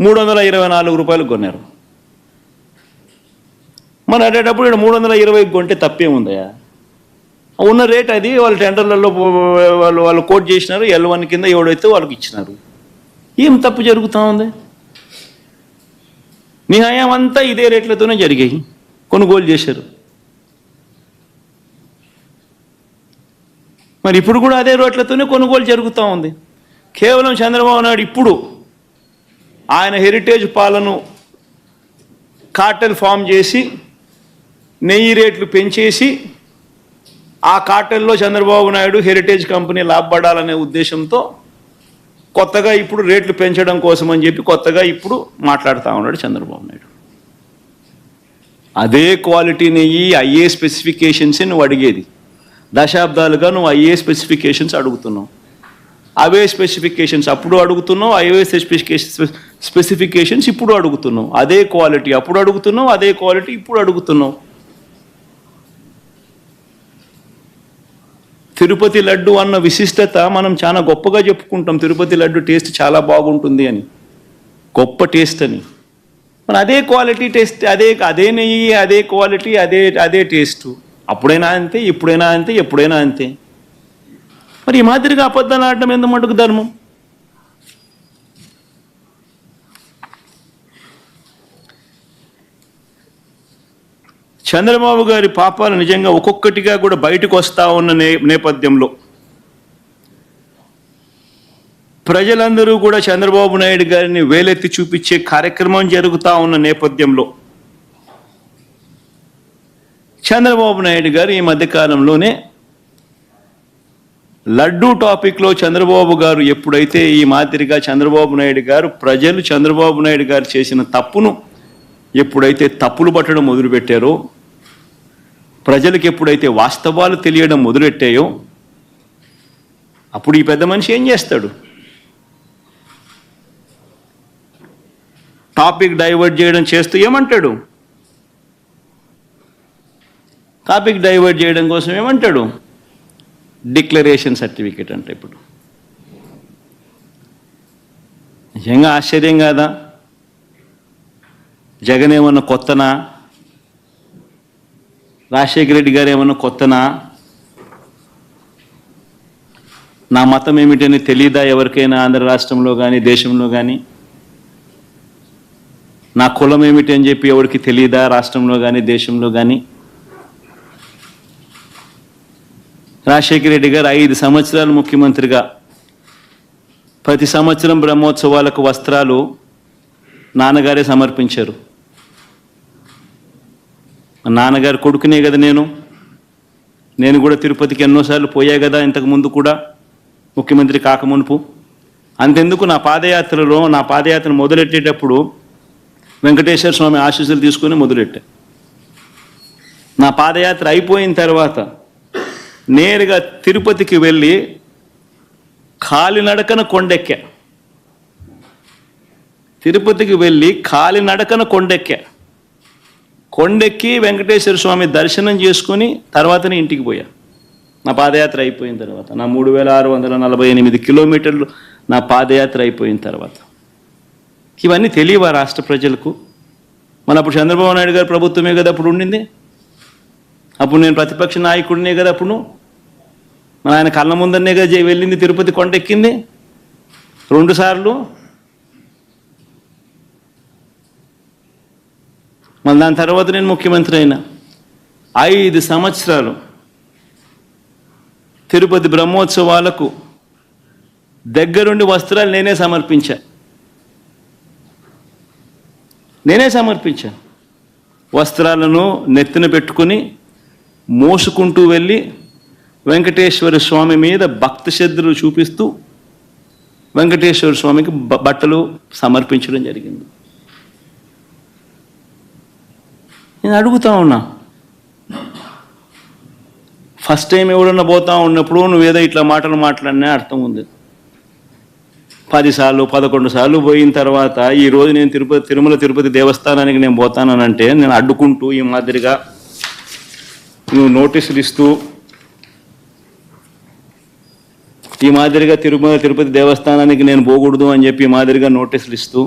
మూడు వందల ఇరవై నాలుగు రూపాయలు కొన్నారు. మరి అడేటప్పుడు ఇక్కడ మూడు వందల ఇరవై కొంటే తప్పేముందయా ఉన్న రేట్ అది వాళ్ళు టెండర్లలో వాళ్ళు వాళ్ళు కోట్ చేసినారు ఎల్ వన్ కింద ఎవడైతే వాళ్ళకి ఇచ్చినారు. ఏం తప్పు జరుగుతూ ఉంది? నీ అంతా ఇదే రేట్లతోనే జరిగాయి. కొనుగోలు చేశారు. మరి ఇప్పుడు కూడా అదే రేట్లతోనే కొనుగోలు జరుగుతూ ఉంది. కేవలం చంద్రబాబు నాయుడు ఇప్పుడు ఆయన హెరిటేజ్ పాలను కార్టెల్ ఫామ్ చేసి నెయ్యి రేట్లు పెంచేసి ఆ కార్టెల్లో చంద్రబాబు నాయుడు హెరిటేజ్ కంపెనీ లాభపడాలనే ఉద్దేశంతో కొత్తగా ఇప్పుడు రేట్లు పెంచడం కోసం అని చెప్పి కొత్తగా ఇప్పుడు మాట్లాడుతూ ఉన్నాడు చంద్రబాబు నాయుడు. అదే క్వాలిటీ నెయ్యి అయ్యే స్పెసిఫికేషన్స్ నువ్వు అడిగేది. దశాబ్దాలుగా నువ్వు అయ్యే స్పెసిఫికేషన్స్ అడుగుతున్నావు. అవే స్పెసిఫికేషన్స్ అప్పుడు అడుగుతున్నావు అవే స్పెసిఫికేషన్ స్పెసిఫికేషన్స్ ఇప్పుడు అడుగుతున్నావు. అదే క్వాలిటీ అప్పుడు అడుగుతున్నావు అదే క్వాలిటీ ఇప్పుడు అడుగుతున్నావు. తిరుపతి లడ్డు అన్న విశిష్టత మనం చాలా గొప్పగా చెప్పుకుంటాం. తిరుపతి లడ్డు టేస్ట్ చాలా బాగుంటుంది అని. గొప్ప టేస్ట్ అని. మరి అదే క్వాలిటీ టేస్ట్ అదే అదే నెయ్యి అదే క్వాలిటీ అదే అదే టేస్ట్ అప్పుడైనా అంతే ఇప్పుడైనా అంతే ఎప్పుడైనా అంతే. మరి ఈ మాదిరిగా అబద్ధాలు ఆడటం ఎంత మటుకు ధర్మం? చంద్రబాబు గారి పాపాలు నిజంగా ఒక్కొక్కటిగా కూడా బయటకు వస్తా ఉన్న నే నేపథ్యంలో ప్రజలందరూ కూడా చంద్రబాబు నాయుడు గారిని వేలెత్తి చూపించే కార్యక్రమం జరుగుతూ ఉన్న నేపథ్యంలో చంద్రబాబు నాయుడు గారు ఈ మధ్యకాలంలోనే లడ్డూ టాపిక్లో చంద్రబాబు గారు ఎప్పుడైతే ఈ మాదిరిగా చంద్రబాబు నాయుడు గారు ప్రజలు చంద్రబాబు నాయుడు గారు చేసిన తప్పును ఎప్పుడైతే తప్పులు పట్టడం మొదలుపెట్టారో ప్రజలకు ఎప్పుడైతే వాస్తవాలు తెలియడం మొదలెట్టాయో అప్పుడు ఈ పెద్ద మనిషి ఏం చేస్తాడు? టాపిక్ డైవర్ట్ చేయడం చేస్తూ ఏమంటాడు? టాపిక్ డైవర్ట్ చేయడం కోసం ఏమంటాడు? డిక్లరేషన్ సర్టిఫికేట్ అంటే ఇప్పుడు. నిజంగా ఆశ్చర్యం కాదా? జగన్ ఏమన్నా కొత్తనా? రాజశేఖర రెడ్డి గారు ఏమన్నా కొత్తనా? నా మతం ఏమిటని తెలియదా ఎవరికైనా ఆంధ్ర రాష్ట్రంలో కానీ దేశంలో కానీ నా కులం ఏమిటి అని చెప్పి ఎవరికి తెలియదా రాష్ట్రంలో కానీ దేశంలో కానీ రాజశేఖర రెడ్డి గారు ఐదు సంవత్సరాలు ముఖ్యమంత్రిగా. ప్రతి సంవత్సరం బ్రహ్మోత్సవాలకు వస్త్రాలు నాన్నగారే సమర్పించారు. మా నాన్నగారు కొడుకునే కదా నేను. నేను కూడా తిరుపతికి ఎన్నోసార్లు పోయా కదా ఇంతకు ముందు కూడా ముఖ్యమంత్రి కాకమునుపు అంతెందుకు నా పాదయాత్రలో నా పాదయాత్ర మొదలెట్టేటప్పుడు వెంకటేశ్వర స్వామి ఆశీస్సులు తీసుకొని మొదలెట్టా. నా పాదయాత్ర అయిపోయిన తర్వాత నేరుగా తిరుపతికి వెళ్ళి కాలినడకన కొండెక్కా. తిరుపతికి వెళ్ళి కాలినడకన కొండెక్కా. కొండెక్కి వెంకటేశ్వర స్వామి దర్శనం చేసుకుని తర్వాతనే ఇంటికి పోయా. నా పాదయాత్ర అయిపోయిన తర్వాత నా మూడు వేల ఆరు వందల నలభై ఎనిమిది కిలోమీటర్లు నా పాదయాత్ర అయిపోయిన తర్వాత. ఇవన్నీ తెలియవా రాష్ట్ర ప్రజలకు? మన అప్పుడు చంద్రబాబు నాయుడు గారు ప్రభుత్వమే కదా అప్పుడు ఉండింది? అప్పుడు నేను ప్రతిపక్ష నాయకుడినే కదా అప్పుడు. మన ఆయన కళ్ళ ముందరనే కదా వెళ్ళింది తిరుపతి కొండ ఎక్కింది రెండు సార్లు. మళ్ళీ దాని తర్వాత నేను ముఖ్యమంత్రి అయినా. ఐదు సంవత్సరాలు తిరుపతి బ్రహ్మోత్సవాలకు దగ్గరుండి వస్త్రాలు నేనే సమర్పించా. నేనే సమర్పించాను వస్త్రాలను నెత్తిన పెట్టుకుని మోసుకుంటూ వెళ్ళి వెంకటేశ్వర స్వామి మీద భక్తి శ్రద్ధలు చూపిస్తూ వెంకటేశ్వర స్వామికి బట్టలు సమర్పించడం జరిగింది. నేను అడుగుతా ఉన్నా ఫస్ట్ టైం ఎవడన్నా పోతా ఉన్నప్పుడు నువ్వేదో ఇట్లా మాటలు మాట్లాడినా అర్థం ఉంది. పదిసార్లు పదకొండు సార్లు పోయిన తర్వాత ఈరోజు నేను తిరుపతి తిరుమల తిరుపతి దేవస్థానానికి నేను పోతానంటే నేను అడ్డుకుంటూ ఈ మాదిరిగా నోటీసులు ఇస్తూ ఈ మాదిరిగా తిరుమల తిరుపతి దేవస్థానానికి నేను పోకూడదు అని చెప్పి మాదిరిగా నోటీసులు ఇస్తూ